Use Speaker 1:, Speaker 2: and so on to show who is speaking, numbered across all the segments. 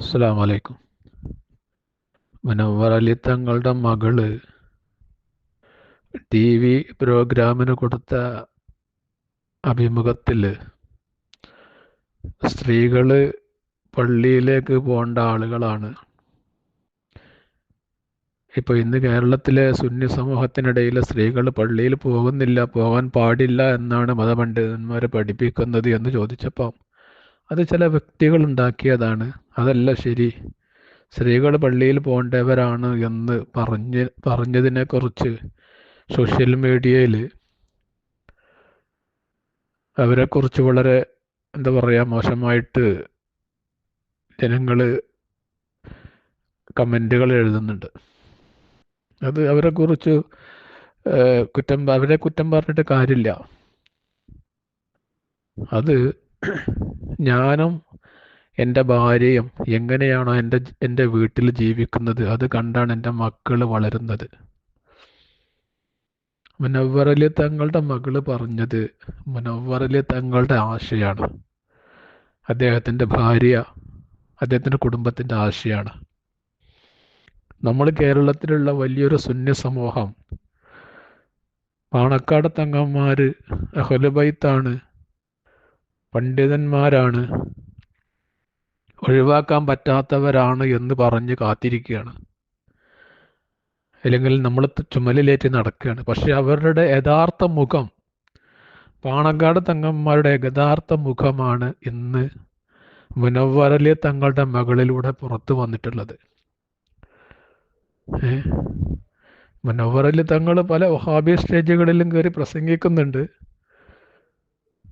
Speaker 1: അസ്സാം വലൈക്കും മുനവ്വർ അലി തങ്ങളുടെ മകൾ ടി വി പ്രോഗ്രാമിന് കൊടുത്ത അഭിമുഖത്തിൽ സ്ത്രീകൾ പള്ളിയിലേക്ക് പോകേണ്ട ആളുകളാണ്. ഇപ്പോൾ ഇന്ന് കേരളത്തിലെ സുന്നി സമൂഹത്തിനിടയിൽ സ്ത്രീകൾ പള്ളിയിൽ പോകുന്നില്ല പോകാൻ പാടില്ല എന്നാണ് മതപണ്ഡിതന്മാർ പഠിപ്പിക്കുന്നത് എന്ന് ചോദിച്ചപ്പോൾ അത് ചില വ്യക്തികൾ ഉണ്ടാക്കിയതാണ്. അതല്ല ശരി. സ്ത്രീകൾ പള്ളിയിൽ പോകേണ്ടവരാണ് എന്ന് പറഞ്ഞ് പറഞ്ഞതിനെക്കുറിച്ച് സോഷ്യൽ മീഡിയയിൽ അവരെക്കുറിച്ച് വളരെ എന്താ പറയുക മോശമായിട്ട് ജനങ്ങൾ കമന്റുകൾ എഴുതുന്നുണ്ട്. അത് അവരെക്കുറിച്ച് കുറ്റം അവരെ കുറ്റം പറഞ്ഞിട്ട് കാര്യമില്ല. അത് ഞാനും എന്റെ ഭാര്യയും എങ്ങനെയാണോ എന്റെ എന്റെ വീട്ടിൽ ജീവിക്കുന്നത് അത് കണ്ടാണ് എന്റെ മക്കൾ വളരുന്നത്. മുനവ്വറലി തങ്ങളുടെ മകൾ പറഞ്ഞത് മുനവ്വറലി തങ്ങളുടെ ആശയാണ്. അദ്ദേഹത്തിന്റെ ഭാര്യ അദ്ദേഹത്തിന്റെ കുടുംബത്തിന്റെ ആശയാണ്. നമ്മൾ കേരളത്തിലുള്ള വലിയൊരു സുന്യ സമൂഹം. പാണക്കാട് തങ്ങന്മാർ അഹുലബൈത്താണ് പണ്ഡിതന്മാരാണ് ഒഴിവാക്കാൻ പറ്റാത്തവരാണ് എന്ന് പറഞ്ഞ് കാത്തിരിക്കുകയാണ്. അല്ലെങ്കിൽ നമ്മൾ ചുമലിലേറ്റി നടക്കുകയാണ്. പക്ഷെ അവരുടെ യഥാർത്ഥ മുഖം പാണക്കാട് തങ്ങന്മാരുടെ യഥാർത്ഥ മുഖമാണ് ഇന്ന് മുനവ്വരലി തങ്ങളുടെ മകളിലൂടെ പുറത്തു വന്നിട്ടുള്ളത്. മുനവ്വറലി തങ്ങൾ പല വഹാബി സ്റ്റേജുകളിലും കയറി പ്രസംഗിക്കുന്നുണ്ട്.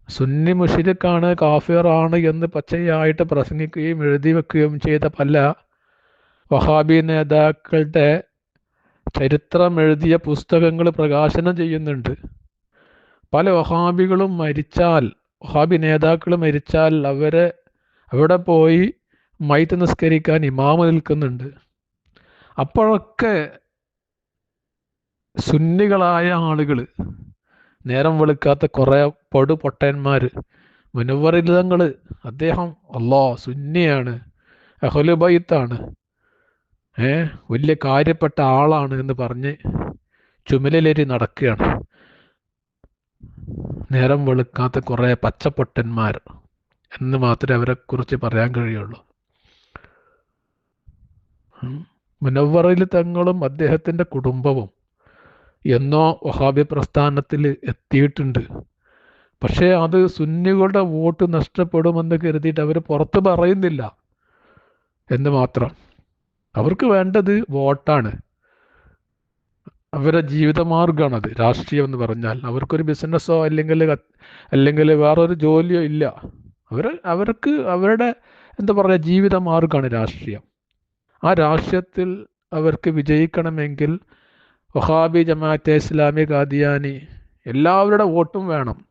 Speaker 1: സുന്നി മുഷിരിക്കാണ് കാഫിറാണ് എന്ന് പച്ചയായിട്ട് പ്രസംഗിക്കുകയും എഴുതി വെക്കുകയും ചെയ്ത പല വഹാബി നേതാക്കളുടെ ചരിത്രം എഴുതിയ പുസ്തകങ്ങൾ പ്രകാശനം ചെയ്യുന്നുണ്ട്. പല വഹാബികളും മരിച്ചാൽ വഹാബി നേതാക്കൾ മരിച്ചാൽ അവരെ അവിടെ പോയി മൈത്ത് നിസ്കരിക്കാൻ ഇമാമ നിൽക്കുന്നുണ്ട്. അപ്പോഴൊക്കെ സുന്നികളായ ആളുകൾ നേരം വെളുക്കാത്ത കുറേ പൊടു പൊട്ടന്മാർ മുനവറിതങ്ങൾ അദ്ദേഹം അള്ളാ സുന്നിയാണ്. അഹലുബൈത്താണ് ഏ? വലിയ കാര്യപ്പെട്ട ആളാണ് എന്ന് പറഞ്ഞ് ചുമലിലേരി നടക്കുകയാണ്. നേരം വെളുക്കാത്ത കുറേ പച്ചപ്പൊട്ടന്മാർ എന്ന് മാത്രമേ അവരെക്കുറിച്ച് പറയാൻ കഴിയുള്ളൂ. മുനവറയിൽ തങ്ങളും അദ്ദേഹത്തിന്റെ കുടുംബവും എന്നോ വഹാബി പ്രസ്ഥാനത്തിൽ എത്തിയിട്ടുണ്ട്. പക്ഷേ അത് സുന്നികളുടെ വോട്ട് നഷ്ടപ്പെടുമെന്ന് കരുതിയിട്ട് അവർ പുറത്ത് പറയുന്നില്ല. എന്ന് മാത്രം. അവർക്ക് വേണ്ടത് വോട്ടാണ്. അവരുടെ ജീവിതമാർഗമാണത് രാഷ്ട്രീയം എന്ന് പറഞ്ഞാൽ. അവർക്കൊരു ബിസിനസ്സോ അല്ലെങ്കിൽ അല്ലെങ്കിൽ വേറൊരു ജോലിയോ ഇല്ല. അവർ അവർക്ക് അവരുടെ എന്താ പറയുക ജീവിതമാർഗമാണ് രാഷ്ട്രീയം. ആ രാഷ്ട്രീയത്തിൽ അവർക്ക് വിജയിക്കണമെങ്കിൽ വഹാബി ജമാഅത്തെ ഇസ്ലാമി ഖാദിയാനി എല്ലാവരുടെ വോട്ടും വേണം.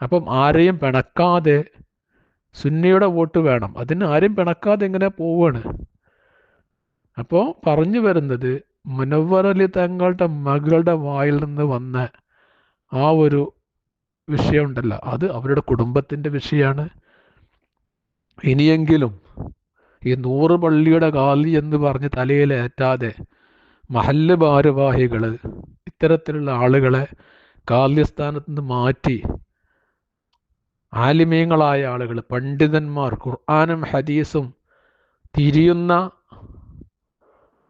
Speaker 1: അപ്പം ആരെയും പിണക്കാതെ സുന്നിയുടെ വോട്ട് വേണം. അതിന് ആരെയും പിണക്കാതെ എങ്ങനെ പോവാണ്? അപ്പോൾ പറഞ്ഞു വരുന്നത് മുനവർ അലി തങ്ങളുടെ മകളുടെ വായിൽ നിന്ന് വന്ന ആ ഒരു വിഷയമുണ്ടല്ലോ. അത് അവരുടെ കുടുംബത്തിന്റെ വിഷയമാണ് ഇനിയെങ്കിലും ഈ നൂറ് പള്ളിയുടെ കാലി എന്ന് പറഞ്ഞ് തലയിലേറ്റാതെ മഹല്ല് ഭാരവാഹികൾ ഇത്തരത്തിലുള്ള ആളുകളെ കാല്യസ്ഥാനത്ത് നിന്ന് മാറ്റി ആലിമീങ്ങളായ ആളുകൾ പണ്ഡിതന്മാർ ഖുർആാനും ഹദീസും തിരിയുന്ന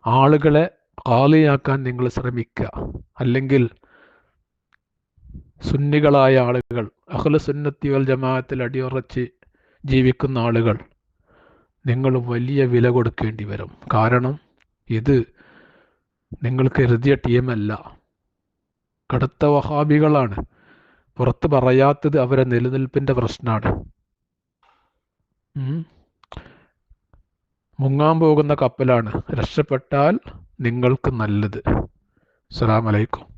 Speaker 1: ആളുകളെ കാലിയാക്കാൻ നിങ്ങൾ ശ്രമിക്കുക. അല്ലെങ്കിൽ സുന്നികളായ ആളുകൾ അഹ്ല സുന്നത്തി വൽ ജമാഅത്തിൽ അടിയുറച്ച് ജീവിക്കുന്ന ആളുകൾ നിങ്ങൾ വലിയ വില കൊടുക്കേണ്ടി വരും. കാരണം ഇത് നിങ്ങൾ കരുതിയ ടീമല്ല കടുത്ത വഹാബികളാണ്. പുറത്ത് പറയാത്തത് അവരെ നിലനിൽപ്പിന്റെ പ്രശ്നമാണ്. മുങ്ങാൻ പോകുന്ന കപ്പലാണ്. രക്ഷപ്പെട്ടാൽ നിങ്ങൾക്ക് നല്ലത്. അസ്സാം വലൈക്കും